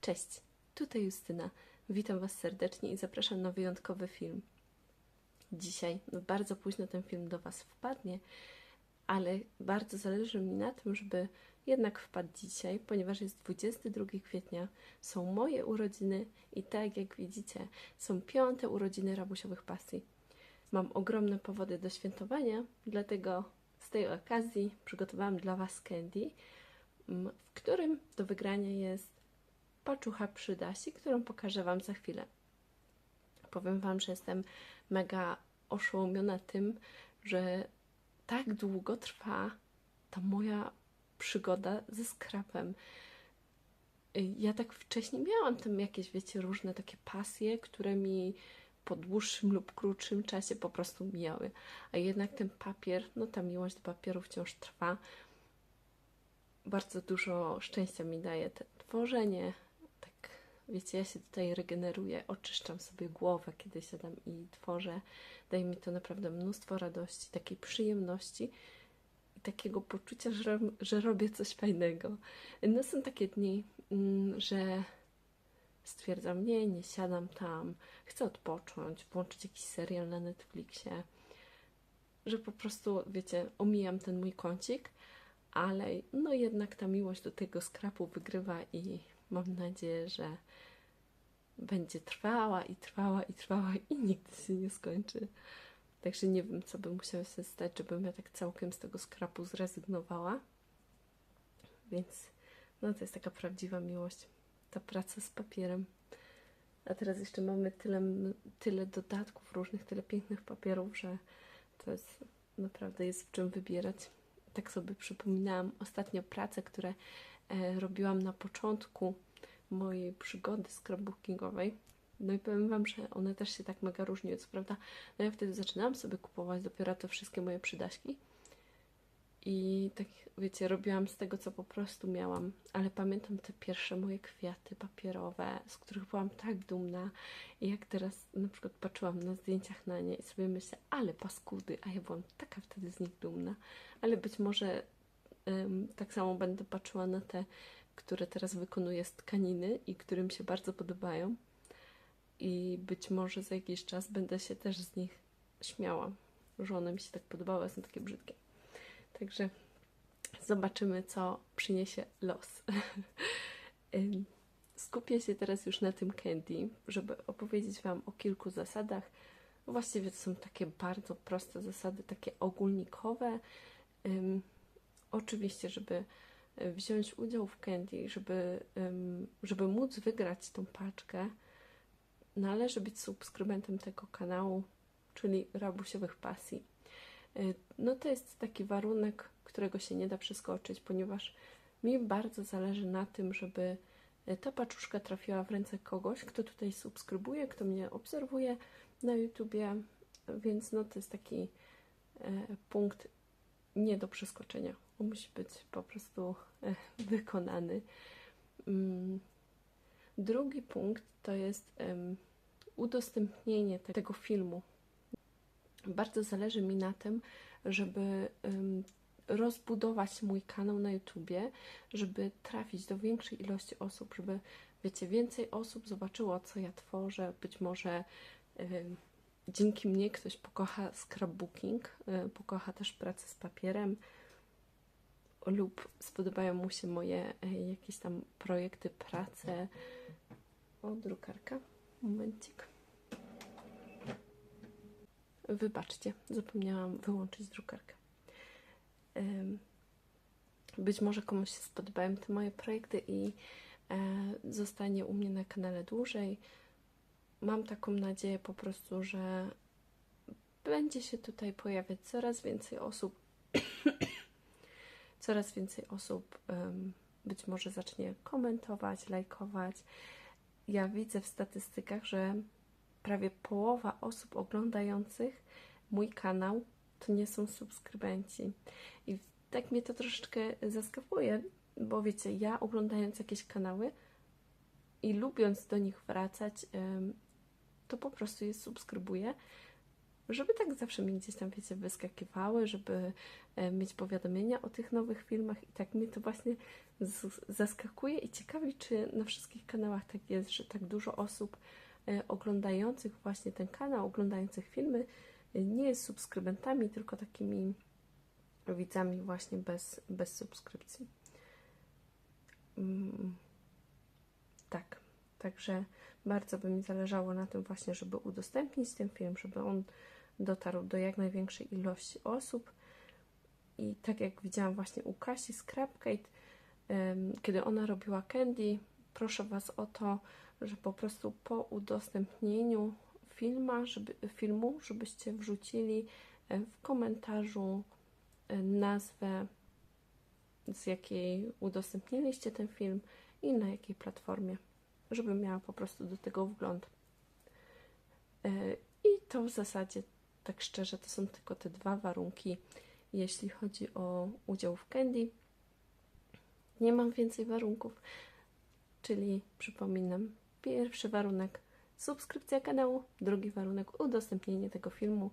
Cześć, tutaj Justyna. Witam Was serdecznie i zapraszam na wyjątkowy film. Dzisiaj, no bardzo późno ten film do Was wpadnie, ale bardzo zależy mi na tym, żeby jednak wpadł dzisiaj, ponieważ jest 22 kwietnia, są moje urodziny i tak jak widzicie, są piąte urodziny rabusiowych pasji. Mam ogromne powody do świętowania, dlatego z tej okazji przygotowałam dla Was candy, mm, w którym do wygrania jest paczucha przy Dasi, którą pokażę Wam za chwilę. Powiem Wam, że jestem mega oszołomiona tym, że tak długo trwa ta moja przygoda ze skrapem. Ja tak wcześniej miałam tam jakieś, wiecie, różne takie pasje, które mi po dłuższym lub krótszym czasie po prostu mijały. A jednak ten papier, no ta miłość do papieru wciąż trwa. Bardzo dużo szczęścia mi daje te tworzenie. Wiecie, ja się tutaj regeneruję, oczyszczam sobie głowę, kiedy siadam i tworzę. Daje mi to naprawdę mnóstwo radości, takiej przyjemności i takiego poczucia, że, że robię coś fajnego. No są takie dni, mm, że stwierdzam, nie, nie siadam tam, chcę odpocząć, włączyć jakiś serial na Netflixie, że po prostu, wiecie, omijam ten mój kącik, ale no jednak ta miłość do tego skrapu wygrywa i mam nadzieję, że będzie trwała i trwała i trwała i nigdy się nie skończy. Także nie wiem, co by musiało się stać, żebym ja tak całkiem z tego skrapu zrezygnowała. Więc no to jest taka prawdziwa miłość ta praca z papierem. A teraz jeszcze mamy tyle, tyle dodatków różnych, tyle pięknych papierów, że to jest naprawdę jest w czym wybierać. Tak sobie przypominałam ostatnio prace, które e, robiłam na początku mojej przygody scrapbookingowej. No i powiem Wam, że one też się tak mega różniły, co prawda. No ja wtedy zaczynałam sobie kupować dopiero te wszystkie moje przydaśki i tak, wiecie, robiłam z tego, co po prostu miałam. Ale pamiętam te pierwsze moje kwiaty papierowe, z których byłam tak dumna. I jak teraz na przykład patrzyłam na zdjęciach na nie i sobie myślę, ale paskudy, a ja byłam taka wtedy z nich dumna. Ale być może tak samo będę patrzyła na te, które teraz wykonuję z tkaniny i które mi się bardzo podobają. I być może za jakiś czas będę się też z nich śmiała, że one mi się tak podobały, są takie brzydkie. Także zobaczymy, co przyniesie los. Skupię się teraz już na tym candy, żeby opowiedzieć Wam o kilku zasadach. Właściwie to są takie bardzo proste zasady, takie ogólnikowe. Um, oczywiście, żeby wziąć udział w candy, żeby, żeby móc wygrać tą paczkę, należy być subskrybentem tego kanału, czyli Rabusiowych Pasji. Y, no to jest taki warunek, którego się nie da przeskoczyć, ponieważ mi bardzo zależy na tym, żeby y, ta paczuszka trafiła w ręce kogoś, kto tutaj subskrybuje, kto mnie obserwuje na YouTubie, więc no to jest taki y, punkt nie do przeskoczenia. Musi być po prostu wykonany. Mm, drugi punkt to jest udostępnienie tego filmu bardzo zależy mi na tym, żeby rozbudować mój kanał na YouTubie, żeby trafić do większej ilości osób, żeby, wiecie, więcej osób zobaczyło, co ja tworzę. Być może dzięki mnie ktoś pokocha scrapbooking, y, pokocha też pracę z papierem lub spodobają mu się moje y, jakieś tam projekty, prace. O, drukarka. Momencik. Wybaczcie, zapomniałam wyłączyć drukarkę. Być może komuś się spodobają te moje projekty i e, zostanie u mnie na kanale dłużej. Mam taką nadzieję po prostu, że będzie się tutaj pojawiać coraz więcej osób. Coraz więcej osób być może zacznie komentować, lajkować. Ja widzę w statystykach, że prawie połowa osób oglądających mój kanał to nie są subskrybenci. I tak mnie to troszeczkę zaskakuje, bo wiecie, ja oglądając jakieś kanały i lubiąc do nich wracać, to po prostu je subskrybuję, żeby tak zawsze mi gdzieś tam, wiecie, wyskakiwały, żeby mieć powiadomienia o tych nowych filmach i tak mnie to właśnie zaskakuje i ciekawi, czy na wszystkich kanałach tak jest, że tak dużo osób e, oglądających właśnie ten kanał, oglądających filmy, e, nie jest subskrybentami, tylko takimi widzami właśnie bez, bez subskrypcji. Mm, tak, także bardzo by mi zależało na tym właśnie, żeby udostępnić ten film, żeby on dotarł do jak największej ilości osób. I tak jak widziałam właśnie u Kasi z Crabcake, kiedy ona robiła candy, proszę Was o to, że po prostu po udostępnieniu filma, żeby, filmu, żebyście wrzucili w komentarzu nazwę, z jakiej udostępniliście ten film i na jakiej platformie, żeby miała po prostu do tego wgląd. E, I to w zasadzie, tak szczerze, to są tylko te dwa warunki, jeśli chodzi o udział w Candy. Nie mam więcej warunków, czyli przypominam, pierwszy warunek subskrypcja kanału, drugi warunek udostępnienie tego filmu,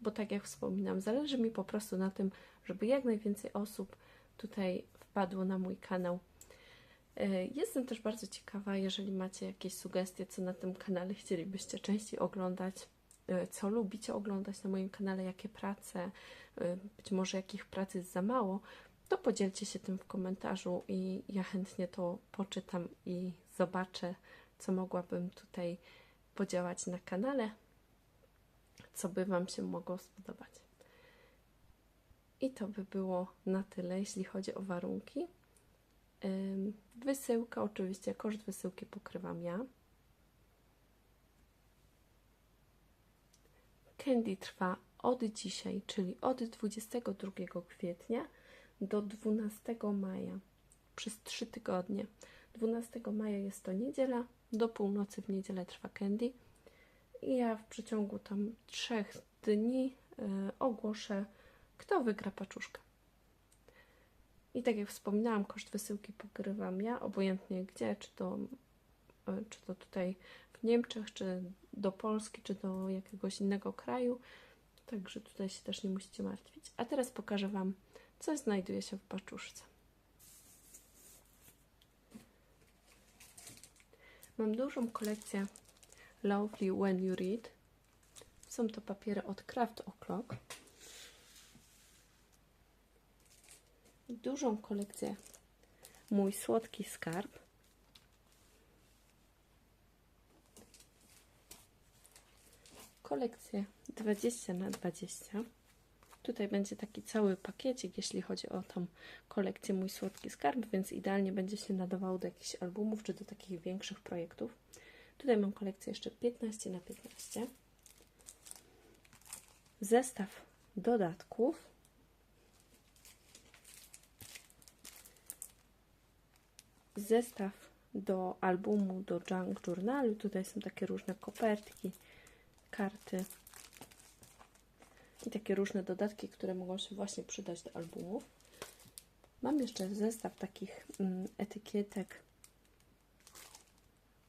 bo tak jak wspominam, zależy mi po prostu na tym, żeby jak najwięcej osób tutaj wpadło na mój kanał. E, Jestem też bardzo ciekawa, jeżeli macie jakieś sugestie, co na tym kanale chcielibyście częściej oglądać, co lubicie oglądać na moim kanale, jakie prace, e, być może jakich prac jest za mało, to podzielcie się tym w komentarzu i ja chętnie to poczytam i zobaczę, co mogłabym tutaj podziałać na kanale, co by Wam się mogło spodobać. I to by było na tyle, jeśli chodzi o warunki. Wysyłka, oczywiście, koszt wysyłki pokrywam ja. Candy trwa od dzisiaj, czyli od 22 kwietnia do 12 maja, przez 3 tygodnie. 12 maja jest to niedziela, do północy w niedzielę trwa Candy i ja w przeciągu tam trzech dni y, ogłoszę, kto wygra paczuszkę. I tak jak wspominałam, koszt wysyłki pokrywam ja, obojętnie gdzie, czy to, czy to tutaj w Niemczech, czy do Polski, czy do jakiegoś innego kraju. Także tutaj się też nie musicie martwić. A teraz pokażę Wam, co znajduje się w paczuszce. Mam dużą kolekcję Lovely When You Read. Są to papiery od Craft O'Clock. Dużą kolekcję Mój Słodki Skarb. Kolekcję 20 na 20 Tutaj będzie taki cały pakiecik, jeśli chodzi o tą kolekcję Mój Słodki Skarb, więc idealnie będzie się nadawało do jakichś albumów, czy do takich większych projektów. Tutaj mam kolekcję jeszcze 15 na 15 Zestaw dodatków. Zestaw do albumu, do Junk Journalu. Tutaj są takie różne kopertki, karty i takie różne dodatki, które mogą się właśnie przydać do albumów. Mam jeszcze zestaw takich mm, etykietek,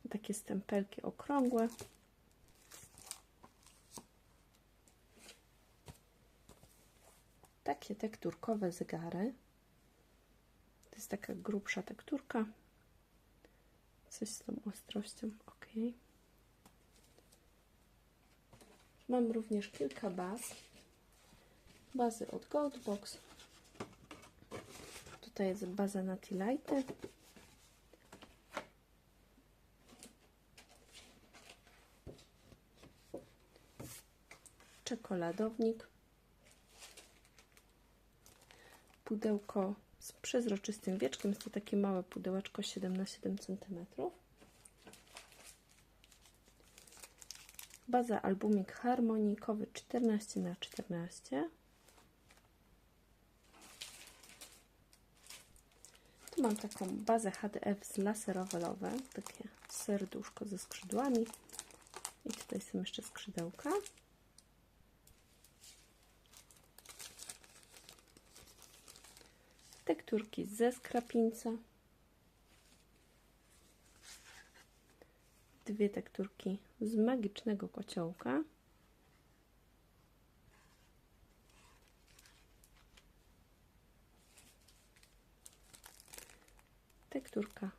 takie stempelki okrągłe. Takie tekturkowe zegary. To jest taka grubsza tekturka. Coś z tą ostrością, ok. Mam również kilka baz bazy od Goldbox. Tutaj jest baza na T-Lighty. Czekoladownik. Pudełko z przezroczystym wieczkiem. Jest to takie małe pudełeczko 7 na 7 cm. Baza albumik harmonikowy 14 na 14 Tu mam taką bazę HDF z laserowe, takie serduszko ze skrzydłami. I tutaj są jeszcze skrzydełka. Tekturki ze skrapinca. Dwie tekturki z magicznego kociołka. tekturka.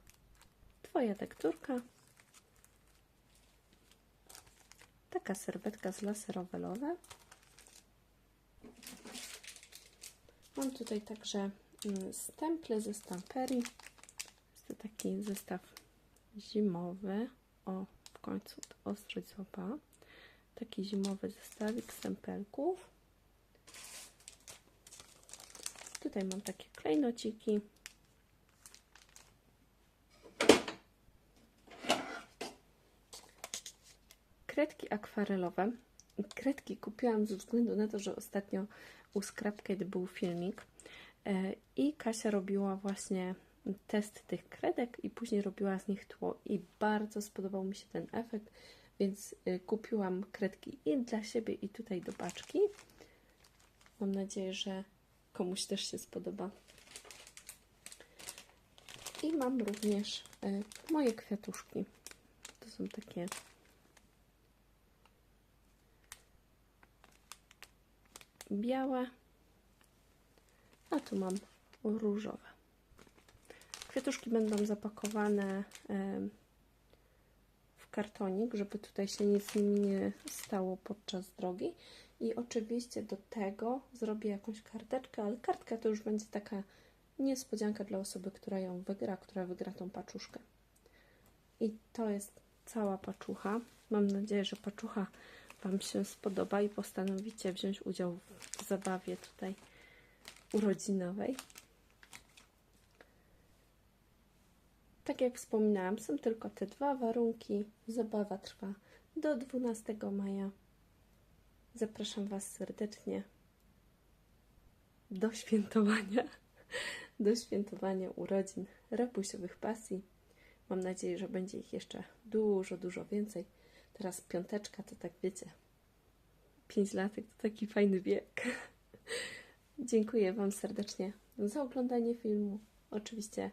Twoja tekturka. Taka serwetka z laserowelowe. Mam tutaj także mm, stemple ze stamperii. Jest to taki zestaw zimowy. O, w końcu ostrość złapała. Taki zimowy zestawik stempelków. Tutaj mam takie klejnociki. Kredki akwarelowe. Kredki kupiłam ze względu na to, że ostatnio u Scrapkate był filmik e, i Kasia robiła właśnie test tych kredek i później robiła z nich tło i bardzo spodobał mi się ten efekt, więc y, kupiłam kredki i dla siebie i tutaj do paczki. Mam nadzieję, że komuś też się spodoba. I mam również y, moje kwiatuszki. To są takie białe, a tu mam różowe. Kwiatuszki będą zapakowane w kartonik, żeby tutaj się nic z nimi nie stało podczas drogi. I oczywiście do tego zrobię jakąś karteczkę, ale kartka to już będzie taka niespodzianka dla osoby, która ją wygra, która wygra tą paczuszkę. I to jest cała paczucha. Mam nadzieję, że paczucha Wam się spodoba i postanowicie wziąć udział w zabawie tutaj urodzinowej. Tak jak wspominałam, są tylko te dwa warunki. Zabawa trwa do 12 maja. Zapraszam Was serdecznie do świętowania, do świętowania urodzin rabusiowych pasji. Mam nadzieję, że będzie ich jeszcze dużo, dużo więcej. Teraz piąteczka to tak wiecie, pięć latek to taki fajny wiek. Dziękuję Wam serdecznie za oglądanie filmu. Oczywiście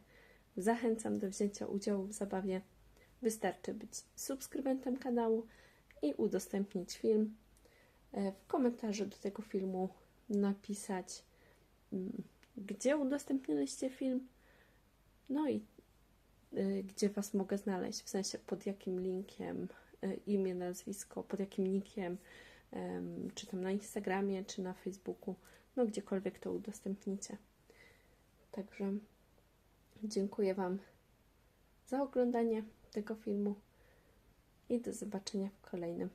zachęcam do wzięcia udziału w zabawie. Wystarczy być subskrybentem kanału i udostępnić film. E, W komentarzu do tego filmu napisać, mm, gdzie udostępniliście film, no i y, gdzie Was mogę znaleźć, w sensie pod jakim linkiem, y, imię, nazwisko, pod jakim nickiem, em, czy tam na Instagramie, czy na Facebooku, no gdziekolwiek to udostępnicie. Także dziękuję Wam za oglądanie tego filmu i do zobaczenia w kolejnym.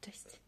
Cześć!